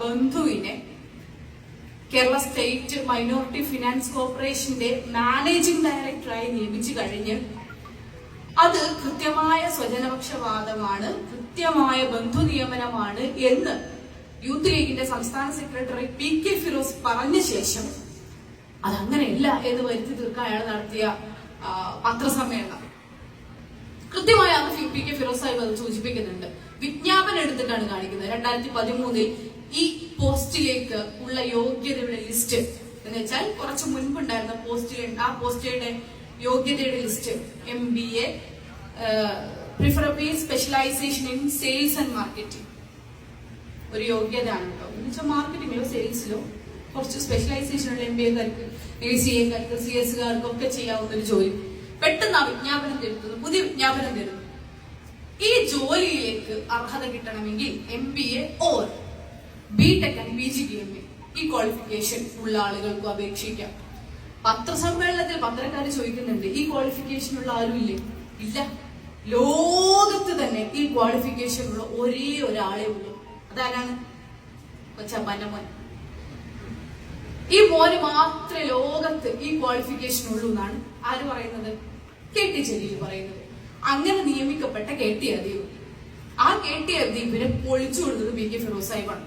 ബന്ധുവിനെ Kerala state minority finance കോർപ്പറേഷന്റെ managing ഡയറക്ടറായി നിയമിച്ചു കഴിഞ്ഞ് അത് കൃത്യമായ സ്വജനപക്ഷവാദമാണ് കൃത്യമായ ബന്ധു നിയമനമാണ് എന്ന് യൂത്ത് ലീഗിന്റെ സംസ്ഥാന സെക്രട്ടറി പി കെ ഫിറോസ് പറഞ്ഞ ശേഷം അതങ്ങനെയല്ല എന്ന് വരുത്തി തീർക്കാൻ അയാൾ നടത്തിയ പത്രസമ്മേളനം. കൃത്യമായി അത് പി കെ ഫിറോസ് സാഹിബ് അത് സൂചിപ്പിക്കുന്നുണ്ട്. വിജ്ഞാപനം എടുത്തിട്ടാണ് കാണിക്കുന്നത്. രണ്ടായിരത്തി പതിമൂന്നിൽ ഈ പോസ്റ്റിലേക്ക് ഉള്ള യോഗ്യതയുടെ ലിസ്റ്റ് എന്ന് വെച്ചാൽ കുറച്ച് മുൻപുണ്ടായിരുന്ന പോസ്റ്റിലെ ആ പോസ്റ്റിലെ യോഗ്യതയുടെ list M B A preferable specialisation in sales and marketing ഒരു യോഗ്യതയാണ് കേട്ടോ. എന്ന് വെച്ചാൽ മാർക്കറ്റിംഗിലോ സെയിൽസിലോ കുറച്ച് സ്പെഷ്യലൈസേഷൻ ഉള്ള എം ബി എക്കാർക്ക് എ സി എക്കാർക്ക് സി എസ് കാർക്കും ഒക്കെ ചെയ്യാവുന്ന ഒരു ജോലി. പെട്ടെന്ന് ആ വിജ്ഞാപനം തരുന്നത് പുതിയ വിജ്ഞാപനം തരുന്നു ഈ ജോലിയിലേക്ക് അർഹത കിട്ടണമെങ്കിൽ M B A or B tech and B G M A ഈ ക്വാളിഫിക്കേഷൻ ഉള്ള ആളുകൾക്കും അപേക്ഷിക്കാം. പത്രസമ്മേളനത്തിൽ പത്രക്കാർ ചോദിക്കുന്നുണ്ട് ഈ ക്വാളിഫിക്കേഷൻ ഉള്ള ആരും ഇല്ലേ? ഇല്ല. ലോകത്ത് തന്നെ ഈ ക്വാളിഫിക്കേഷൻ ഉള്ള ഒരേ ഒരാളെ ഉള്ളൂ. അതാരാണ്? കൊച്ചമ്മ ഈ മോന് മാത്രമേ ലോകത്ത് ഈ ക്വാളിഫിക്കേഷൻ ഉള്ളൂ എന്നാണ് ആര് പറയുന്നത്? കെ പറയുന്നത്. അങ്ങനെ നിയമിക്കപ്പെട്ട കെ ടി അദീബ് ആ കെ ടി അദീബിനെ പൊളിച്ചു കൊടുത്തത് ബി കെ ഫിറോസ് സാഹിബാണ്.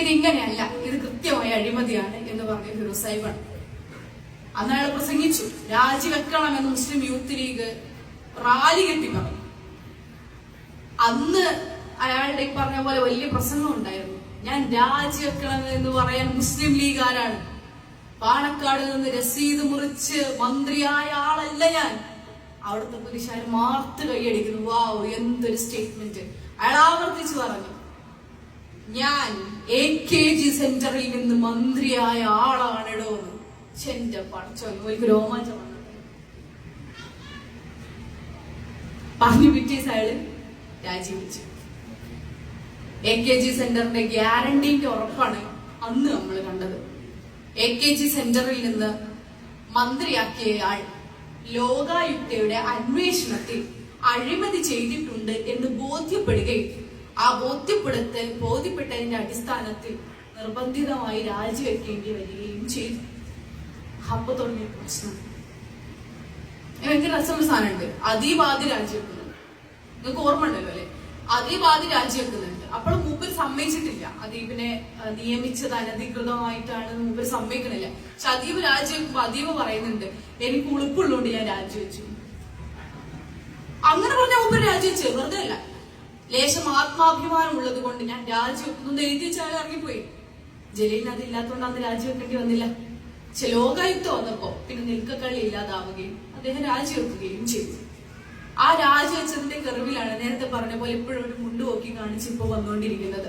ഇതിങ്ങനെയല്ല ഇത് കൃത്യമായ അഴിമതിയാണ് എന്ന് പറഞ്ഞ ഫിറോസ് സാഹിബാണ്. അന്ന് അയാൾ പ്രസംഗിച്ചു രാജിവെക്കണമെന്ന് മുസ്ലിം യൂത്ത് ലീഗ് റാലി കെട്ടി പറഞ്ഞു. അന്ന് അയാളുടെ ഈ പറഞ്ഞ പോലെ വലിയ പ്രസംഗം ഉണ്ടായിരുന്നു. ഞാൻ രാജിവെക്കണം എന്ന് പറയാൻ മുസ്ലിം ലീഗ് ആരാണ്? പാണക്കാട് നിന്ന് രസീത് മുറിച്ച് മന്ത്രിയായ ആളല്ല ഞാൻ. അവിടുത്തെ പുരുഷാർ മാർത്ത് കൈയടിക്കുന്നു. വാവ് എന്തൊരു സ്റ്റേറ്റ്മെന്റ് അയാൾ ആവർത്തിച്ചു പറഞ്ഞു. ഞാൻ എ കെ ജി സെന്ററിൽ നിന്ന് മന്ത്രിയായ ആളാണ് എന്ന്. ചെന്റെ പടച്ചോ വന്നത് പറഞ്ഞു പിറ്റേസ് അയാൾ രാജിവെച്ചു. എ കെ ജി സെന്ററിന്റെ ഗ്യാരണ്ടിന്റെ ഉറപ്പാണ് അന്ന് നമ്മൾ കണ്ടത്. എ കെ ജി സെന്ററിൽ നിന്ന് മന്ത്രിയാക്കിയ ആൾ ലോകായുക്തയുടെ അന്വേഷണത്തിൽ അഴിമതി ചെയ്തിട്ടുണ്ട് എന്ന് ബോധ്യപ്പെടുകയും ആ ബോധ്യപ്പെടുത്തൽ ബോധ്യപ്പെട്ടതിന്റെ അടിസ്ഥാനത്തിൽ നിർബന്ധിതമായി രാജിവെക്കേണ്ടി വരികയും ചെയ്തു. അപ്പൊ തുടങ്ങിയ പ്രശ്നം. എനിക്ക് രസം സാധനമുണ്ട്. അതീവാദി രാജിവെക്കുന്നുണ്ട് നിങ്ങൾക്ക് ഓർമ്മ ഉണ്ടല്ലോ അല്ലെ? അതീവാദി രാജിവെക്കുന്നുണ്ട് അപ്പോൾ മൂപ്പർ സമ്മതിച്ചിട്ടില്ല. അദീപിനെ നിയമിച്ചത് അനധികൃതമായിട്ടാണ് മൂപ്പർ സമ്മതിക്കണില്ല. പക്ഷെ അദീപ് രാജിവെക്കുമ്പോ അദീപ് പറയുന്നുണ്ട് എനിക്ക് ഉളുപ്പുള്ളതുകൊണ്ട് ഞാൻ രാജിവെച്ചു. അങ്ങനെ പറഞ്ഞ മൂപ്പർ രാജിവെച്ചു വെറുതെ അല്ല. ലേശം ആത്മാഭിമാനം ഉള്ളത് കൊണ്ട് ഞാൻ രാജിവെക്കുന്നു എഴുതി വെച്ചാൽ ഇറങ്ങിപ്പോയി. ജലീലിന് അതില്ലാത്തതുകൊണ്ട് അന്ന് രാജിവെക്കേണ്ടി വന്നില്ല. പക്ഷെ ലോകായുക്ത വന്നപ്പോ പിന്നെ നിൽക്കക്കള്ളി ഇല്ലാതാവുകയും അദ്ദേഹം രാജിവെക്കുകയും ചെയ്തു. ആ രാജിവെച്ചതിന്റെ കെറിവിലാണ് നേരത്തെ പറഞ്ഞ പോലെ ഇപ്പോഴും ഒരു മുണ്ട് നോക്കി കാണിച്ച് ഇപ്പൊ വന്നുകൊണ്ടിരിക്കുന്നത്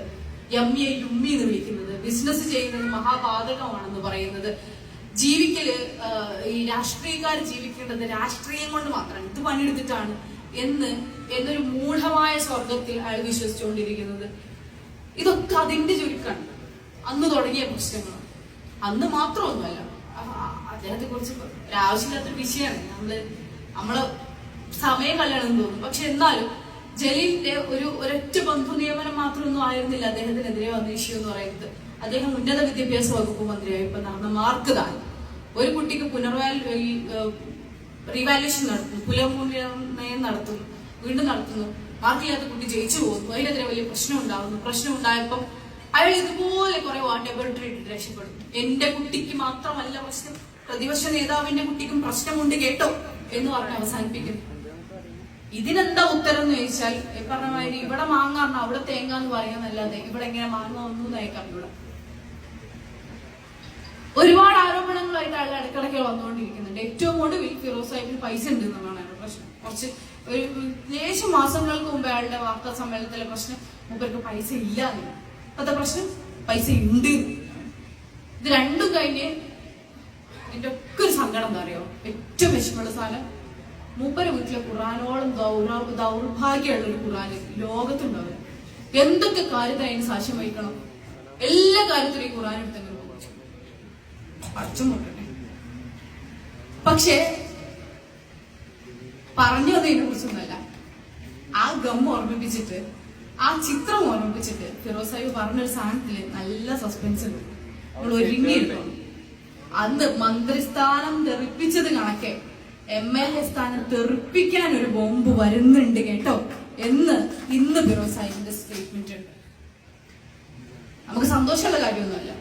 യമ്മിയെ യുമ്മി എന്ന് വിളിക്കുന്നത്. ബിസിനസ് ചെയ്യുന്നത് മഹാപാതകമാണെന്ന് പറയുന്നത്. ജീവിക്കൽ ഈ രാഷ്ട്രീയക്കാർ ജീവിക്കേണ്ടത് രാഷ്ട്രീയം കൊണ്ട് മാത്രം ഇത് പണിയെടുത്തിട്ടാണ് എന്ന് എന്നൊരു മൂഢമായ സ്വർഗത്തിൽ അയാൾ വിശ്വസിച്ചുകൊണ്ടിരിക്കുന്നത്. ഇതൊക്കെ അതിന്റെ ചുരുക്കാണ്. അന്ന് തുടങ്ങിയ പ്രശ്നങ്ങൾ. അന്ന് മാത്രമൊന്നുമല്ല. അദ്ദേഹത്തെ കുറിച്ച് ഒരാവശ്യമില്ലാത്തൊരു വിഷയമാണ്. നമ്മൾ നമ്മൾ സമയം കല്യാണം തോന്നും പക്ഷെ എന്നാലും ജലീലിന്റെ ഒരു ഒരൊറ്റ ബന്ധു നിയമനം മാത്രമൊന്നും ആയിരുന്നില്ല അദ്ദേഹത്തിനെതിരെ വന്ന ഇഷ്യൂ എന്ന് പറയുന്നത്. അദ്ദേഹം ഉന്നത വിദ്യാഭ്യാസ വകുപ്പ് മന്ത്രിയായി. ഇപ്പൊ നടന്ന മാർക്ക് താൻ ഒരു കുട്ടിക്ക് പുനർവാൽ റീവാലുവേഷൻ നടത്തുന്നു. പുനർമൂല്യനിർണയം നടത്തുന്നു. വീണ്ടും നടത്തുന്നു. മാർക്കില്ലാത്ത കുട്ടി ജയിച്ചു പോകുന്നു. അതിനെതിരെ വലിയ പ്രശ്നം ഉണ്ടാകുന്നു. പ്രശ്നം ഉണ്ടായപ്പം അയാൾ ഇതുപോലെ കുറെ വാട്ടബിലിറ്റി ഇട്ടിട്ട് രക്ഷപ്പെടുന്നു. എന്റെ കുട്ടിക്ക് മാത്രമല്ല പ്രശ്നം. പ്രതിപക്ഷ നേതാവിന്റെ കുട്ടിക്കും പ്രശ്നമുണ്ട് കേട്ടോ എന്ന് പറഞ്ഞ് അവസാനിപ്പിക്കുന്നു. ഇതിനെന്താ ഉത്തരം എന്ന് ചോദിച്ചാൽ ഈ പറഞ്ഞ മാതിരി ഇവിടെ മാങ്ങാറിന് അവിടെ തേങ്ങ എന്ന് പറയാന്നല്ലാതെ ഇവിടെ എങ്ങനെ മാങ്ങ ഒന്നും നയിക്കാം ഇവിടെ ഒരുപാട് ആരോപണങ്ങളായിട്ട് ആളുകൾ ഇടക്കിടയ്ക്ക് വന്നുകൊണ്ടിരിക്കുന്നുണ്ട്. ഏറ്റവും ഒടുവിൽ ഫിറോസ് സാഹിബിന് പൈസ ഉണ്ട് എന്നുള്ളതാണ് അയാളുടെ പ്രശ്നം. കുറച്ച് ഒരു ലേശം മാസങ്ങൾക്ക് മുമ്പ് അയാളുടെ വാർത്താ സമ്മേളനത്തിലെ പ്രശ്നം മൂപ്പർക്ക് പൈസ ഇല്ല അപ്പത്തെ പ്രശ്നം പൈസ ഉണ്ട്. ഇത് രണ്ടും കഴിഞ്ഞ് ഇതിന്റെ ഒക്കെ ഒരു സങ്കടം എന്താ അറിയോ? ഏറ്റവും വിഷമമുള്ള സാധനം മൂപ്പരെ വീട്ടിലെ ഖുറാനോളം ദൗർഭാഗ്യമുള്ള ഒരു ഖുറാൻ ലോകത്തുണ്ടാവില്ല എന്തൊക്കെ കാര്യത്തിൽ അതിന് സാക്ഷ്യം വഹിക്കണം? എല്ലാ കാര്യത്തിലും ഈ ഖുറാൻ എടുത്തെങ്കിലും പക്ഷെ കൊണ്ടേ പക്ഷേ പറഞ്ഞതിനെ കുറിച്ചൊന്നല്ല ആ ഗം ഓർമ്മിപ്പിച്ചിട്ട് ആ ചിത്രം ഓർമ്മിപ്പിച്ചിട്ട് ഫിറോസ് സാഹിബ് പറഞ്ഞൊരു സാധനത്തിൽ നല്ല സസ്പെൻസ് ഉണ്ട്. നമ്മൾ ഒരുങ്ങിയിരുന്നു അന്ന് മന്ത്രിസ്ഥാനം തെറിപ്പിച്ചത് കണക്കെ. എം എൽ എ സ്ഥാനം തെറിപ്പിക്കാൻ ഒരു ബോംബ് വരുന്നുണ്ട് കേട്ടോ. എന്ന് ഇന്ന് ഫിറോസ് സാഹിബിന്റെ സ്റ്റേറ്റ്മെന്റ് ഉണ്ട്. നമുക്ക് സന്തോഷമുള്ള കാര്യമൊന്നുമല്ല.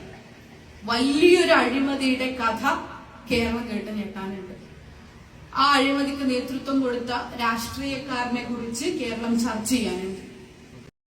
വലിയൊരു അഴിമതിയുടെ കഥ കേരളം കേട്ട് ഞെട്ടാനുണ്ട്. ആ അഴിമതിക്ക് നേതൃത്വം കൊടുത്ത രാഷ്ട്രീയക്കാരനെ കുറിച്ച് കേരളം ചർച്ച ചെയ്യാനുണ്ട്.